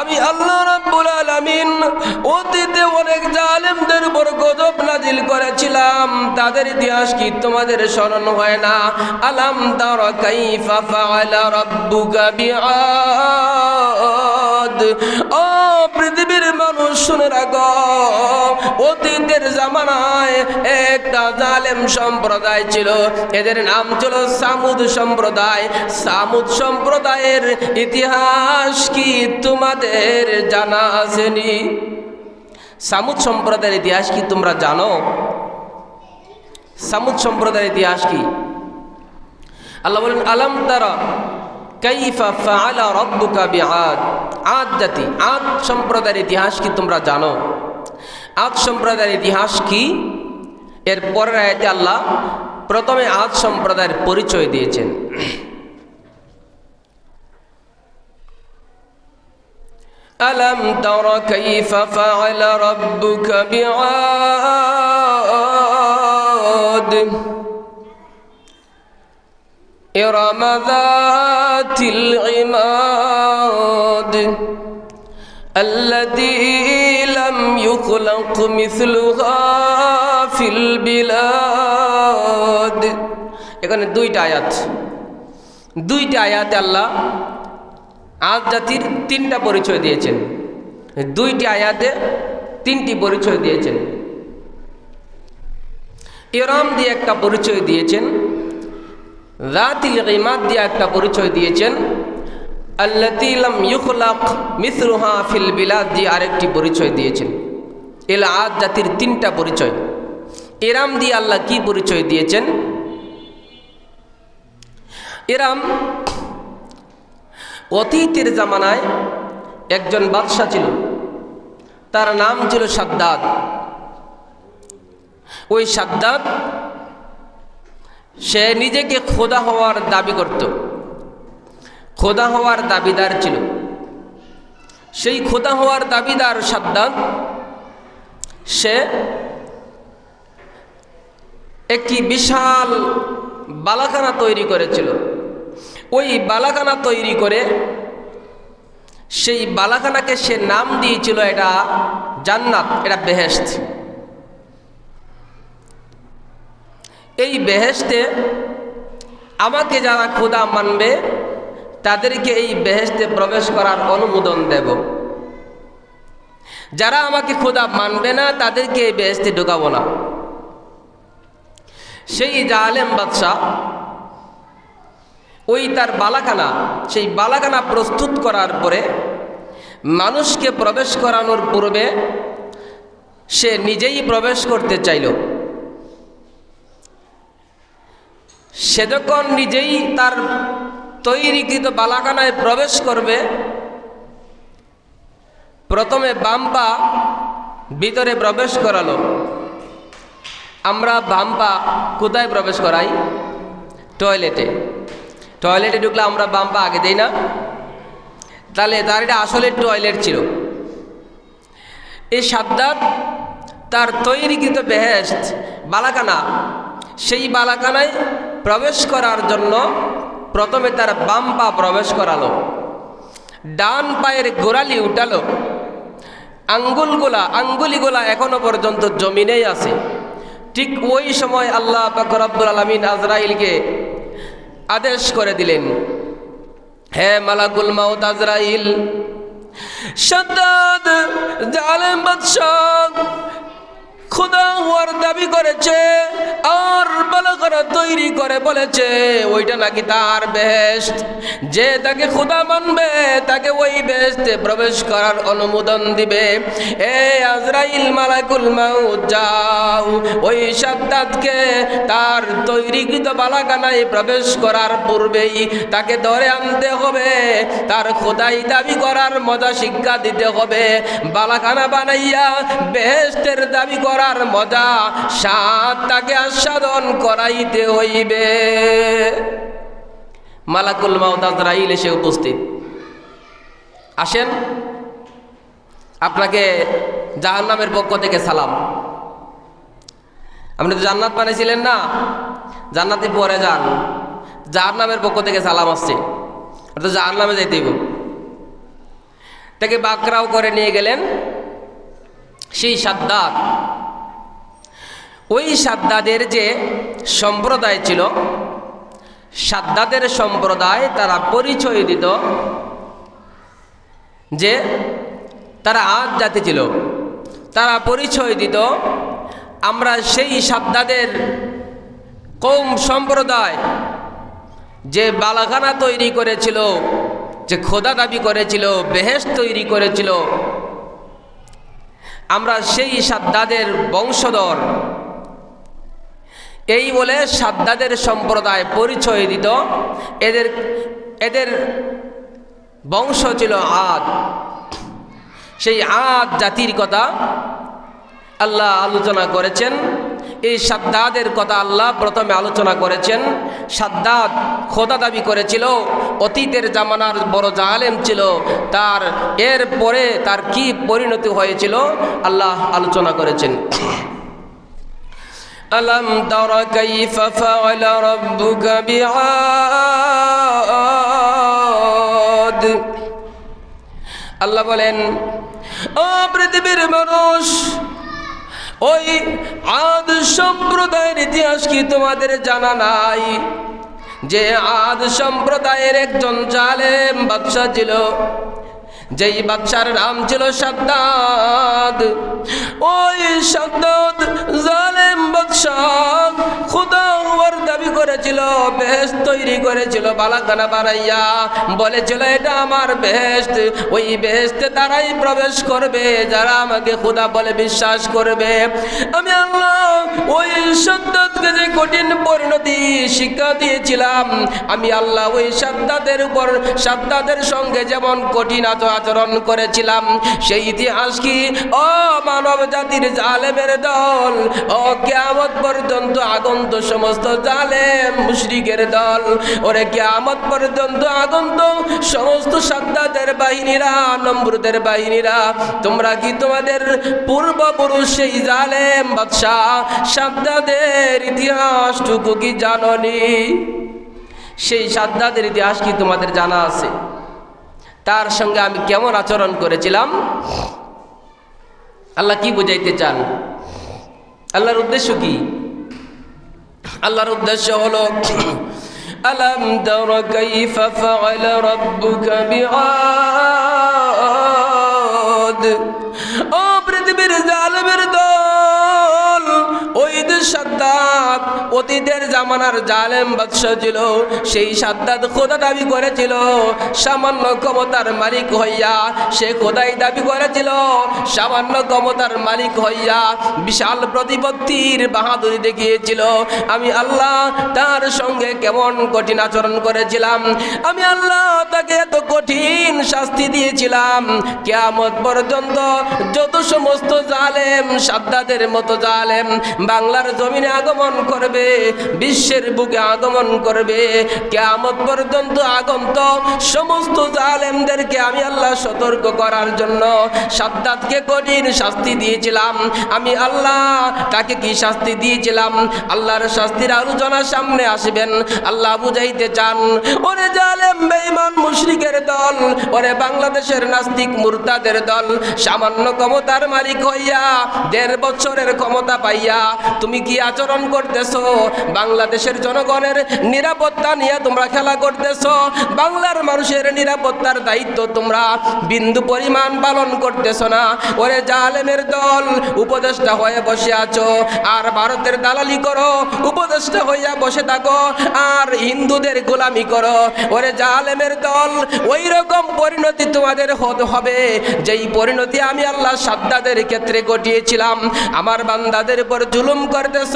আমি আল্লাহ রাব্বুল আলামিন অতীতে অনেক জালেমদের উপর গজব নাজিল করেছিলাম। তাদের ইতিহাস কি তোমাদের স্মরণ হয় না? আলাম তারা কাইফা ফাআলা রাব্বুকা বিআদ ও পৃথিবীর মানুষ, শুনে রাখো, অতীতের জামানায় একটা জালেম সম্প্রদায় ছিল। এদের নাম ছিল সামুদ সম্প্রদায়। সামুদ সম্প্রদায়ের ইতিহাস কি তোমাদের জানা আসেনি? সামুদ সম্প্রদায়ের ইতিহাস কি তোমরা জানো? সামুদ সম্প্রদায়ের ইতিহাস কি? আল্লাহ বলেন, আলম তারা কাইফা ফাআলা রাব্বুকা বিআদ? আদ জাতি আদ সম্প্রদায়ের ইতিহাস কি তোমরা জানো আদ সম্প্রদায়ের ইতিহাস কি এর পরের আয়াতে আল্লাহ প্রথমে আদ সম্প্রদায়ের পরিচয় দিয়েছেন ألم تر كيف فعل ربك بعاد إرم ذات العماد التي لم يخلق مثلها في البلاد এখানে দুইটা আয়াত দুইটা আয়াতে আল্লাহ আজ জাতির তিনটা পরিচয় দিয়েছেন দুইটি আয়াতে তিনটি পরিচয় দিয়েছেন ইরাম দিয়ে একটা পরিচয় দিয়েছেন রাতিল ইমাদ দিয়ে একটা পরিচয় দিয়েছেন আল্লাতিলাম ইউখলাক মিসরুহা ফিল বিলাদ দিয়ে আরেকটি পরিচয় দিয়েছেন। এলা আদ জাতির তিনটা পরিচয়। এরাম দিয়ে আল্লাহ কি পরিচয় দিয়েছেন? এরাম অতীতের জামানায় একজন বাদশাহ ছিল। তার নাম ছিল সাদ্দাদ। ওই সাদ্দাদ সে নিজেকে খোদা হওয়ার দাবি করত। খোদা হওয়ার দাবিদার ছিল। সেই খোদা হওয়ার দাবিদার সাদ্দাদ সে একটি বিশাল বালাখানা তৈরি করেছিল। ওই বালাখানা তৈরি করে সেই বালাখানাকে সে নাম দিয়েছিল এটা জান্নাত, এটা বেহেস্ত এই বেহেস্তে আমাকে যারা খোদা মানবে, তাদেরকে এই বেহেস্তে প্রবেশ করার অনুমোদন দেব। যারা আমাকে খোদা মানবে না, তাদেরকে এই বেহেস্তে ঢুকাবো না। সেই জালেম বাদশাহ, ওই তার বালাখানা, সেই বালাখানা প্রস্তুত করার পরে মানুষকে প্রবেশ করানোর পূর্বে সে নিজেই প্রবেশ করতে চাইল। সে যখন নিজেই তার তৈরিকৃত বালাখানায় প্রবেশ করবে। প্রথমে বাম্পা ভিতরে প্রবেশ করালো। আমরা বাম্পা কোথায় প্রবেশ করাই? টয়লেটে। টয়লেটে ঢুকলে আমরা বাম্পা আগে দেই না। তাহলে তার এটা আসলে টয়লেট ছিল। এই সাদ্দাত তার তৈরিকৃত বেহেস্ট বালাকানা সেই বালাকানায় প্রবেশ করার জন্য প্রথমে তার বাম পা প্রবেশ করালো। ডান পায়ের গোড়ালি উঠালো। আঙ্গুলগুলা, আঙ্গুলিগুলা এখনও পর্যন্ত জমিনেই আছে। ঠিক ওই সময় আল্লাহ আব্দুল আলমিন আজরাইলকে আদেশ করে দিলেন, হে মালাকুল মাউত আজরাইল, সাদ্দাদ জালেম বাদশাহ খোদা হওয়ার দাবি করেছে আর বালাকারা তৈরি করে বলেছে, ওইটা নাকি তার বেহেস্ট যে তাকে খোদা মানবে, তাকে ওই বেহেস্তে প্রবেশ করার অনুমোদন দিবে। এ আজরাইল মালাকুল মাউত, যাও। ওই সাদ্দাতকে তার তৈরিকৃত বালাকানায় প্রবেশ করার পূর্বেই তাকে ধরে আনতে হবে। তার খোদাই দাবি করার মজা শিক্ষা দিতে হবে। বালাখানা বানাইয়া বেহেস্তের দাবি করার মজা সাত তাকে আস্বাদন করাইতে হইবে। মালাকুল মাউতাজরাইল এসে উপস্থিত। আসেন। আপনাকে জাহান্নামের পক্ষ থেকে সালাম। আপনি তো জান্নাত বানিয়েছিলেন না? জান্নাতে পরে যান। জাহান্নামের পক্ষ থেকে সালাম আসছে। তো জাহান্নামে যাইতেইব তাকে বাকরাও করে নিয়ে গেলেন। সেই সাদ্দাত। ওই সাদ্দাদের যে সম্প্রদায় ছিল, সাদ্দাদের সম্প্রদায় তারা পরিচয় দিত যে তারা আজ জাতি ছিল। তারা পরিচয় দিত, আমরা সেই সাদ্দাদের কৌম সম্প্রদায় যে বালাখানা তৈরি করেছিল, যে খোদা দাবি করেছিল বেহেস তৈরি করেছিল। আমরা সেই সাদ্দাদের বংশধর এই বলে সাদ্দাদের সম্প্রদায় পরিচয় দিত। এদের এদের বংশ ছিল আদ। সেই আদ জাতির কথা আল্লাহ আলোচনা করেছেন। এই সাদ্দাদের কথা আল্লাহ প্রথমে আলোচনা করেছেন। সাদ্দাদ খোদা দাবি করেছিল, অতীতের জামানার বড় জালেম ছিল, তার এর পরে তার কি পরিণতি হয়েছিল, আল্লাহ আলোচনা করেছেন। ألم تر كيف فعل ربك بعاد আল্লাহ বলেন ও পৃথিবীর মানুষ ওই আদ সম্প্রদায়ের ইতিহাস কি তোমাদের জানা নাই যে আদ সম্প্রদায়ের একজন জালেম বাদশা ছিল যেই বাদশার নাম ছিল সাদ্দাদ, ওই সাদ্দাদ জালেম বাদশাহ খুদা হওয়ার দাবি করেছিল বেহেস্ত তৈরি করেছিল বালাখানা বানাইয়া বলেছিল, এটা আমার বেহেস্ত ওই বেহেস্তে তারাই প্রবেশ করবে, যারা আমাকে খুদা বলে বিশ্বাস করবে। আমি আল্লাহ ওই সাদ্দাদকে যে কঠিন পরিণতি শিক্ষা দিয়েছিলাম, আমি আল্লাহ ওই সাদ্দাদের উপর, সাদ্দাদের সঙ্গে যেমন কঠিন আচ- আচরণ করেছিলাম। সেই ইতিহাস কি? ও মানব জাতির জালেমের দল, ও কেয়ামত পর্যন্ত আগন্ত সমস্ত জালেম মুশরিকের দল। ওরে কেয়ামত পর্যন্ত আগন্ত সমস্ত সাদ্দাদের বাহিনীরা, নম্রদের বাহিনীরা, তোমরা কি তোমাদের পূর্বপুরুষ সেই জালেম বাদশাহ? সাদ্দাদের ইতিহাসটুকু কি জাননি? সেই সাদ্দাদের ইতিহাস কি তোমাদের জানা আছে? তার সঙ্গে আমি কেমন আচরণ করেছিলাম? আল্লাহ কি বুঝাইতে চান? আল্লাহর উদ্দেশ্য কি? আল্লাহর উদ্দেশ্য হলো, আলম বিআদ। ও পৃথিবীর জালেমের দল, ওই যে সাদ্দাত অতীতের জামানার জালেম বাদশাহ ছিল, সেই সাদ্দাত খোদা দাবি করেছিল, সামান্য ক্ষমতার মালিক হইয়া সে খোদাই দাবি করেছিল, সামান্য ক্ষমতার মালিক হইয়া বিশাল প্রতিপত্তির বাহাদুরি দেখিয়েছিল। আমি আল্লাহ তার সঙ্গে কেমন কঠিন আচরণ করেছিলাম? আমি আল্লাহ তাকে এত কঠিন শাস্তি দিয়েছিলাম। কেয়ামত পর্যন্ত যত সমস্ত জালেম সাদ্দাদের মতো জালেম, বাংলার জমিনে আগমন করবে, বিশ্বের বুকে আগমন করবে। কেয়ামত পর্যন্ত আগন্ত সমস্ত জালেমদেরকে আমি আল্লাহ সতর্ক করার জন্য সাদ্দাতকে কঠিন শাস্তি দিয়েছিলাম। আমি আল্লাহ তাকে কি শাস্তি দিয়েছিলাম? আল্লাহর শাস্তির আলোচনা সামনে আসবেন। আল্লাহ বুঝাইতে চান, ওরে জালেম, বেঈমান, মুশরিকের দল, ওরে বাংলাদেশের নাস্তিক, মুরতাদের দল, সামান্য ক্ষমতার মালিক হইয়া দেড় বছরের ক্ষমতা পাইয়া তুমি কি আচরণ করতেছো। বাংলাদেশের জনগণের নিরাপত্তা নিয়ে তোমরা খেলা করতেছো। বাংলার মানুষের নিরাপত্তার দায়িত্ব তোমরা বিন্দু পরিমাণ পালন করতেছো না। ওরে জালেমের দল, উপদেষ্টা হয়ে বসে আছো। আর ভারতের দালালি করো, উপদেষ্টা হইয়া বসে থাকো। আর হিন্দুদের গোলামি করো। ওরে জালেমের দল ওই রকম পরিণতি তোমাদের হতে হবে। যেই পরিণতি আমি আল্লাহ সাদ্দাদের ক্ষেত্রে ঘটিয়েছিলাম। আমার বান্দাদের উপর জুলুম করতেছ।